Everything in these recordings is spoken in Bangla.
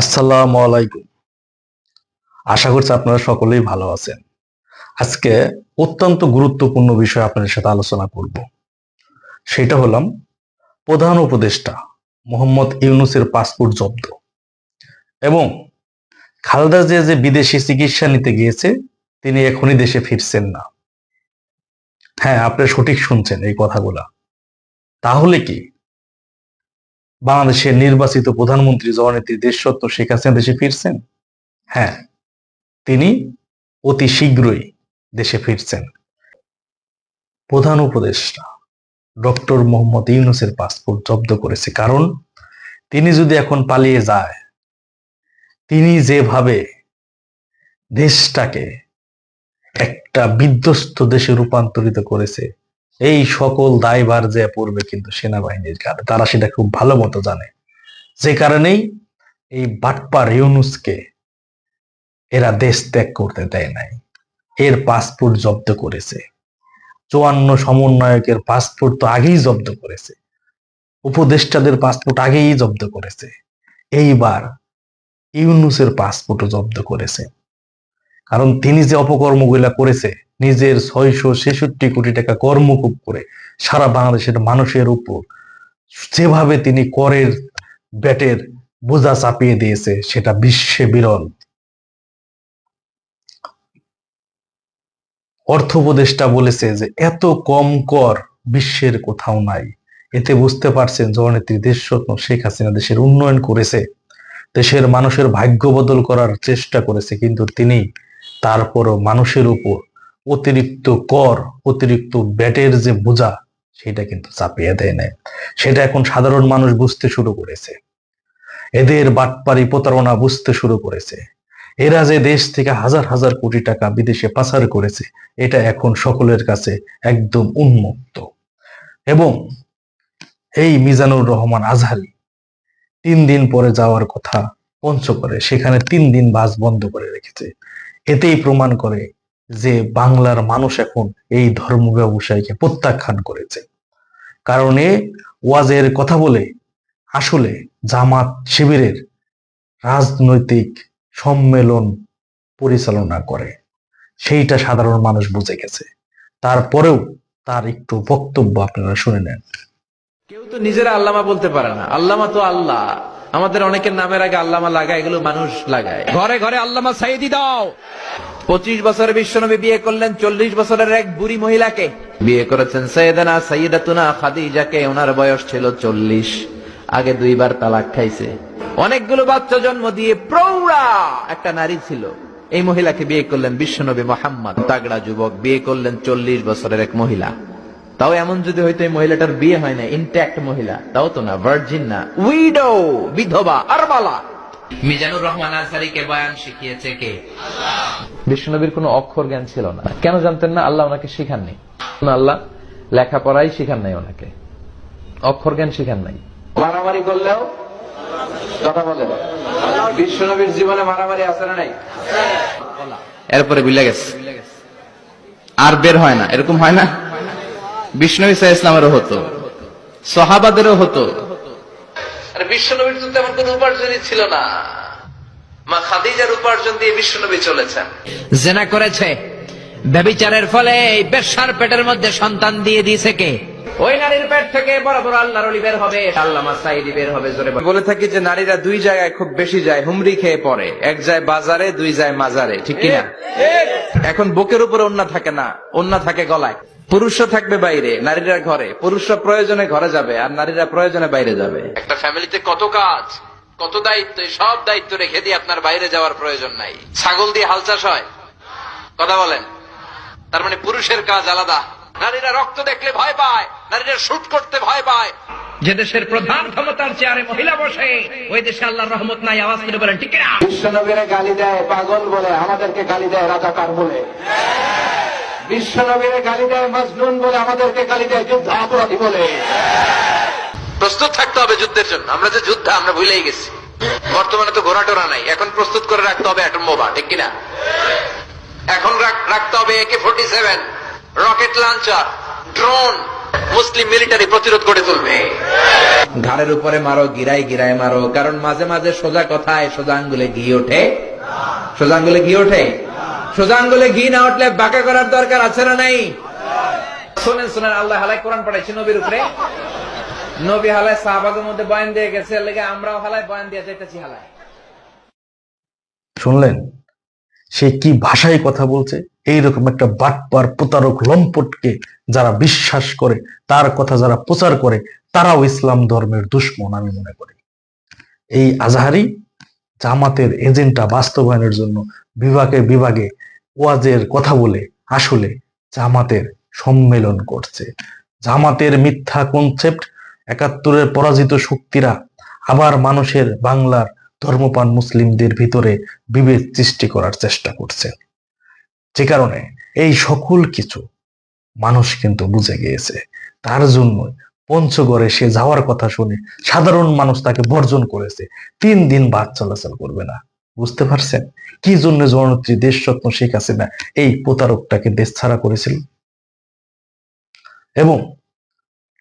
আসসালামু আলাইকুম। আশা করছি আপনারা সকলেই ভালো আছেন। আজকে অত্যন্ত গুরুত্বপূর্ণ বিষয় আপনাদের সাথে আলোচনা করব। সেটা হলাম প্রধান উপদেষ্টা মোহাম্মদ ইউনুসের পাসপোর্ট জব্দ এবং খালেদা জিয়া যে বিদেশি চিকিৎসা নিতে গিয়েছে, তিনি এখনই দেশে ফিরছেন না। হ্যাঁ আপনি সঠিক শুনছেন এই কথাগুলা। তাহলে কি বাংলাদেশের নির্বাচিত প্রধানমন্ত্রী জননেত্রী দেশরত্ন শেখ হাসিনা দেশে ফিরছেন? হ্যাঁ তিনি অতি শীঘ্রই দেশে ফিরছেন। প্রধান উপদেষ্টা ডক্টর মোহাম্মদ ইউনুসের পাসপোর্ট জব্দ করেছে। কারণ তিনি যদি এখন পালিয়ে যায়, তিনি যেভাবে দেশটাকে একটা বিধ্বস্ত দেশে রূপান্তরিত করেছে এই সকল দায়ভার যে পড়বে কিন্তু সেনাবাহিনীর কাঁধে তারা সেটা খুব ভালো মতো জানে। যে কারণেই এই বাটপার ইউনুসকে এরা দেশ ত্যাগ করতে দেয় নাই। এর পাসপোর্ট জব্দ করেছে। চুয়ান্ন সমন্বয়কের পাসপোর্ট তো আগেই জব্দ করেছে। উপদেষ্টাদের পাসপোর্ট আগেই জব্দ করেছে। এইবার ইউনুসের পাসপোর্টও জব্দ করেছে। কারণ তিনি যে অপকর্মগুলা করেছে, নিজের ছয়শো ছেষট্টি কোটি টাকা কর্মকূপ করে সারা বাংলাদেশের মানুষের উপর যেভাবে তিনি করের ব্যাটের বোঝা চাপিয়ে দিয়েছে, সেটা বিশ্বে বিরল। অর্থ উপদেষ্টা বলেছে যে, এত কম কর বিশ্বের কোথাও নাই। এতে বুঝতে পারছেন জননেত্রী দেশরত্ন শেখ হাসিনা দেশের উন্নয়ন করেছে, দেশের মানুষের ভাগ্য বদল করার চেষ্টা করেছে, কিন্তু তিনি তারপরও মানুষের উপর অতিরিক্ত কর, অতিরিক্ত ব্যাটের যে বোঝা, সেটা কিন্তু চাপিয়ে দেয় নাই। সেটা এখন সাধারণ মানুষ বুঝতে শুরু করেছে। এদের বাটপারি প্রতারণা বুঝতে শুরু করেছে। এরা যে দেশ থেকে হাজার হাজার কোটি টাকা বিদেশে পাচার করেছে, এটা এখন সকলের কাছে একদম উন্মুক্ত। এবং এই মিজানুর রহমান আজহারি তিন দিন পরে যাওয়ার কথা পঞ্চগড়ে সেখানে তিন দিন বাস বন্ধ করে রেখেছে। এতেই প্রমাণ করে যে বাংলার মানুষ এখন এই ধর্ম ব্যবসায়ীকে প্রত্যাখ্যান করেছে। কারণে ওয়াজের কথা বলে আসলে জামাত শিবিরের রাজনৈতিক সম্মেলন পরিচালনা করে। সেইটা সাধারণ মানুষ বুঝে গেছে। তারপরেও তার একটু বক্তব্য আপনারা শুনে নেন। কেউ তো নিজেরা আল্লামা বলতে পারে না। আল্লামা তো আল্লাহ। আমাদের অনেকের নামের আগে আল্লামা লাগায়, এগুলো মানুষ লাগায়। ঘরে ঘরে আল্লামা সাইদি দাও। পঁচিশ বছরের বিশ্বনবী বিয়ে করলেন, চল্লিশ বছরের এক বুড়ি মহিলাকে। বিয়ে করেছেন সৈয়দানা সৈয়দাতুনা খাদিজাকে, ওনার বয়স ছিল চল্লিশ। আগে দুইবার তালাক খাইছে। অনেকগুলো বাচ্চা জন্ম দিয়ে প্রৌঢ়া একটা নারী ছিল। এই মহিলাকে বিয়ে করলেন বিশ্বনবী মোহাম্মদ। তাগড়া যুবক, বিয়ে করলেন চল্লিশ বছরের এক মহিলা। তাও এমন যদি হয়তো এই মহিলাটার বিয়ে হয় না ইনট্যাক্ট মহিলা তাও তো না ভার্জিন না। উইডো বিধবা আরবালা। মিজানুর রহমান আনসারিকে বয়ান শিখিয়েছে কে? বিষ্ণুনবীর কোনো অক্ষর জ্ঞান ছিল না। কেন জানতেন না? আল্লাহ ওনাকে শিখাননি। আল্লাহ লেখাপড়াই শিখান নাই ওনাকে। অক্ষর জ্ঞান শিখান নাই। মারামারি করলেও কথা বলে বিশ্বনবীর জীবনে মারামারি আছে না নাই? এরপরে বিলে গেছে। আর বের হয় না। এরকম হয় না? বিষ্ণু ইসা ইসলামেরও হতো। সহাবাদেরও হতো। বিশ্বনবীর তো তেমন কোন উপার্জনই ছিল না। মা খাদিজার উপার্জন দিয়ে বিশ্বনবী চলেছেন। জেনা করেছে ব্যবিচারের ফলে এই বেশ্যার পেটের মধ্যে সন্তান দিয়ে দিয়েছে কে? ওই নারীর পেট থেকে বড় বড় আল্লাহর অলি বের হবে সাইদি বের হবে জোরে বলে। থাকি যে নারীরা দুই জায়গায় খুব বেশি যায় হুমরি খেয়ে পড়ে। এক যায় বাজারে দুই যায় মাজারে ঠিক কিনা? এখন বুকের উপরে ওন্না থাকে না ওন্না থাকে গলায়। পুরুষরা থাকবে বাইরে নারীরা ঘরে। পুরুষরা প্রয়োজনে ঘরে যাবে আর নারীরা প্রয়োজনে বাইরে যাবে। একটা ফ্যামিলিতে কত কাজ কত দায়িত্ব সব দায়িত্ব রেখে দিয়ে আপনার বাইরে যাওয়ার প্রয়োজন নাই। ছাগল দিয়ে হাল চাষ হয়? কথা বলেন। তার মানে পুরুষের কাজ আলাদা। নারীরা রক্ত দেখলে ভয় পায় নারীরা শুট করতে ভয় পায়। যে দেশের প্রধান ক্ষমতার চেয়ারে মহিলা বসে ওই দেশে আল্লাহর রহমত নাই আওয়াজ করে বলেন ঠিক বিশ্বনবীরে গালি দেয় পাগল বলে আমাদেরকে গালি দেয় রাজাকার বলে। বিশ্বনবীরে গালি দেয় মজনুন বলে আমাদেরকে গালি দেয় যুদ্ধ অপরাধী বলে। প্রস্তুত থাকতে হবে যুদ্ধের জন্য। আমরা যে যুদ্ধ আমরা ভুলেই গেছি। বর্তমানে তো ঘোড়া টোরা নাই। এখন প্রস্তুত করে রাখতে হবে একটা মোবা ঠিক কিনা? এখন রাখতে হবে AK forty seven rocket launcher drone মুসলিম মিলিটারি প্রতিরোধ করে তুলবে। ঘাড়ের উপরে মারো গিরাই গিরাই মারো। কারণ মাঝে মাঝে সোজা কথায় সোজা আঙ্গুলে ঘি ওঠে। সোজা আঙ্গুলে ঘি ওঠে? সোজা আঙ্গুলে ঘি না উঠলে বাঁকা করার দরকার আছে না নাই? শোনেন শোনেন, আল্লাহ হালাই কোরআন পড়াইছে নবীর উপরে। নবী হালায় সাহাবাগের মধ্যে বয়ান দিয়ে গেছে লেগে আমরাও হালায় বয়ান দিয়ে যাইতেছি হালায়। শুনলেন? সে কি ভাষায় কথা বলছে? এইরকম একটা বাটপার প্রতারক লম্পটকে যারা বিশ্বাস করে, তার কথা যারা প্রচার করে, তারাও ইসলাম ধর্মের দুশ্মন আমি মনে করি। এই আজহারি জামাতের এজেন্ডা বাস্তবায়নের জন্য বিভাগে বিভাগে ওয়াজের কথা বলে, আসলে জামাতের সম্মেলন করছে। জামাতের মিথ্যা কনসেপ্ট একাত্তরের পরাজিত শক্তিরা আবার মানুষের বাংলার ধর্মপান মুসলিমদের ভিতরে বিভেদ সৃষ্টি করার চেষ্টা করছে। যে কারণে এই সকল কিছু মানুষ কিন্তু বুঝে গিয়েছে। তার জন্য পঞ্চগড়ে সে যাওয়ার কথা শুনে সাধারণ মানুষ তাকে বর্জন করেছে। তিন দিন বাদ চলাচল করবে না। বুঝতে পারছেন? কি জন্য জননেত্রী দেশরত্ন শেখ হাসিনা এই প্রতারকটাকে দেশ ছাড়া করেছিল? এবং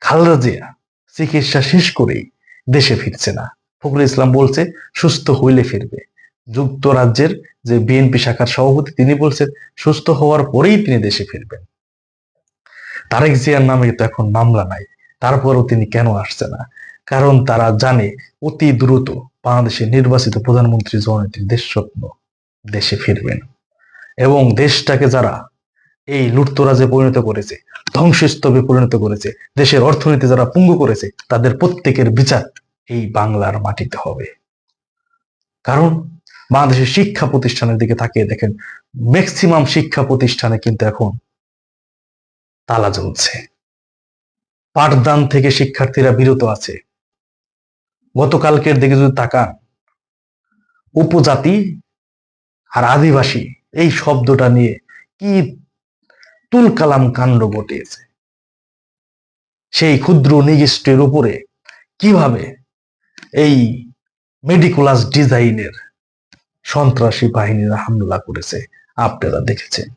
খালেদা জিয়া চিকিৎসা শেষ করেই দেশে ফিরছে না। ফখরুল ইসলাম বলছে, সুস্থ হইলে ফিরবে। যুক্তরাজ্যের যে বিএনপি শাখার সভাপতি, তিনি বলছেন, সুস্থ হওয়ার পরেই তিনি দেশে ফিরবেন। তারেক জিয়ার নামে তো এখন মামলা নাই, তারপরও তিনি কেন আসছে না? কারণ তারা জানে, অতি দ্রুত বাংলাদেশের নির্বাচিত প্রধানমন্ত্রী জননেত্রী দেশরত্ন দেশে ফিরবেন। এবং দেশটাকে যারা এই লুটতরাজে পরিণত করেছে, ধ্বংসস্তূপে পরিণত করেছে, দেশের অর্থনীতি যারা পুঙ্গু করেছে, তাদের প্রত্যেকের বিচার এই বাংলার মাটিতে হবে। কারণ বাংলাদেশের শিক্ষা প্রতিষ্ঠানের দিকে তাকিয়ে দেখেন ম্যাক্সিমাম শিক্ষা প্রতিষ্ঠানে কিন্তু এখন তালা জ্বলছে। পাঠদান থেকে শিক্ষার্থীরা বিরত আছে। গতকালকের দিকে যদি তাকান, উপজাতি আর আদিবাসী, এই শব্দটা নিয়ে কি তুলকালাম কাণ্ড ঘটিয়েছে? সেই ক্ষুদ্র নিগিষ্টের উপরে কীভাবে এই মেডিকুলাস ডিজাইনের সন্ত্রাসী বাহিনীরা হামলা করেছে, আপনারা দেখেছেন?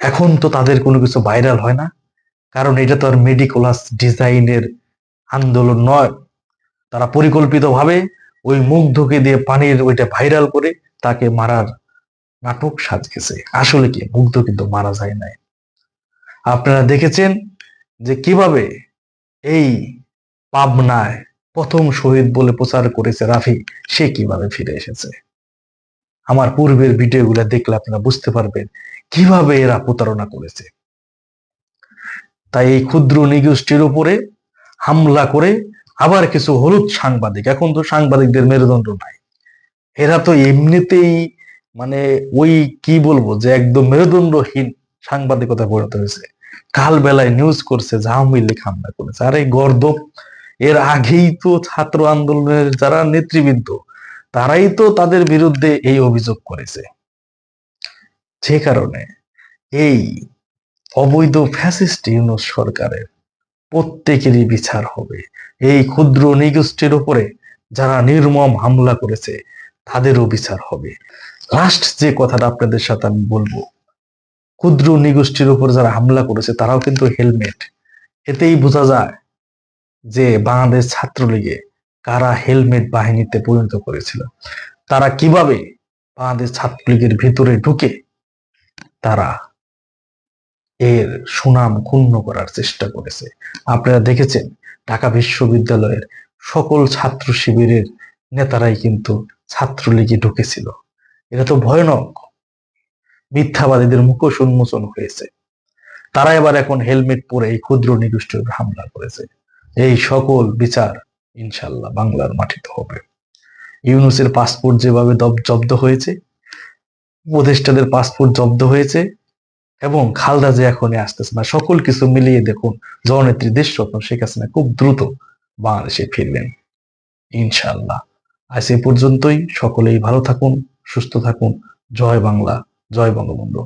এখন তো তাদের কোনো কিছু ভাইরাল হয় না, কারণ এটা তো আর মেডিকুলাস ডিজাইনের আন্দোলন নয়। তারা পরিকল্পিতভাবে ওই মুগ্ধকে দিয়ে পানির ওইটা ভাইরাল করে তাকে মারার নাটক সাজকেছে আসলে কি? মুগ্ধ কিন্তু মারা যায় নাই। আপনারা দেখেছেন যে কীভাবে এই পাবনায় প্রথম শহীদ বলে প্রচার করেছে রাফি, সে কীভাবে ফিরে এসেছে? আমার পূর্বের ভিডিওগুলো দেখলে আপনারা বুঝতে পারবেন কীভাবে এরা প্রতারণা করেছে। তাই এই ক্ষুদ্র নিগোষ্ঠীর উপরে হামলা করে আবার কিছু হলুদ সাংবাদিক। এখন তো সাংবাদিকদের মেরুদণ্ড নাই। এরা তো এমনিতেই মানে ওই কি বলব যে একদম মেরুদণ্ডহীন সাংবাদিকতা পরিণত হয়েছে কাল বেলায় নিউজ করছে লীগ হামলা করেছে। আরে গর্দব এর আগেই তো ছাত্র আন্দোলনের যারা নেতৃবৃন্দ, তারাই তো তাদের বিরুদ্ধে এই অভিযোগ করেছে। যে কারণে এই অবৈধ ফ্যাসিস্ট ইউনুস সরকারের প্রত্যেকেরই বিচার হবে। এই ক্ষুদ্র নিগোষ্ঠীর উপরে যারা নির্মম হামলা করেছে, তাদেরও বিচার হবে। লাস্ট যে কথাটা আপনাদের সাথে আমি বলব, ক্ষুদ্র নিগোষ্ঠীর উপর যারা হামলা করেছে, তারাও কিন্তু হেলমেট। এতেই বোঝা যায় যে বাংলাদেশ ছাত্রলীগে কারা হেলমেট বাহিনীতে পরিণত করেছিল। তারা কীভাবে বাংলাদেশ ছাত্রলীগের ভিতরে ঢুকে তারা এর সুনাম ক্ষুণ্ণ করার চেষ্টা করেছে। আপনারা দেখেছেন, ঢাকা বিশ্ববিদ্যালয়ের সকল ছাত্র শিবিরের নেতারাই কিন্তু ছাত্রলীগে ঢুকেছিল। এটা তো ভয়ানক মিথ্যাবাদীদের মুখোশ উন্মোচন হয়েছে। তারা এবার এখন হেলমেট পরে এই ক্ষুদ্র নিগোষ্ঠীর হামলা করেছে। এই সকল বিচার ইনশাল্লাহ বাংলার মাটিতে হবে। ইউনুসের পাসপোর্ট যেভাবে জব্দ হয়েছে, উপদেষ্টাদের পাসপোর্ট জব্দ হয়েছে এবং খালদা যে এখনই আসতেছে না, সকল কিছু মিলিয়ে দেখুন, জননেত্রী দেশরত্ন শেখ হাসিনা খুব দ্রুত বাংলাদেশে ফিরবেন ইনশাল্লাহ আজ এ পর্যন্তই, সকলেই ভালো থাকুন, সুস্থ থাকুন, জয় বাংলা, জয় বঙ্গবন্ধু।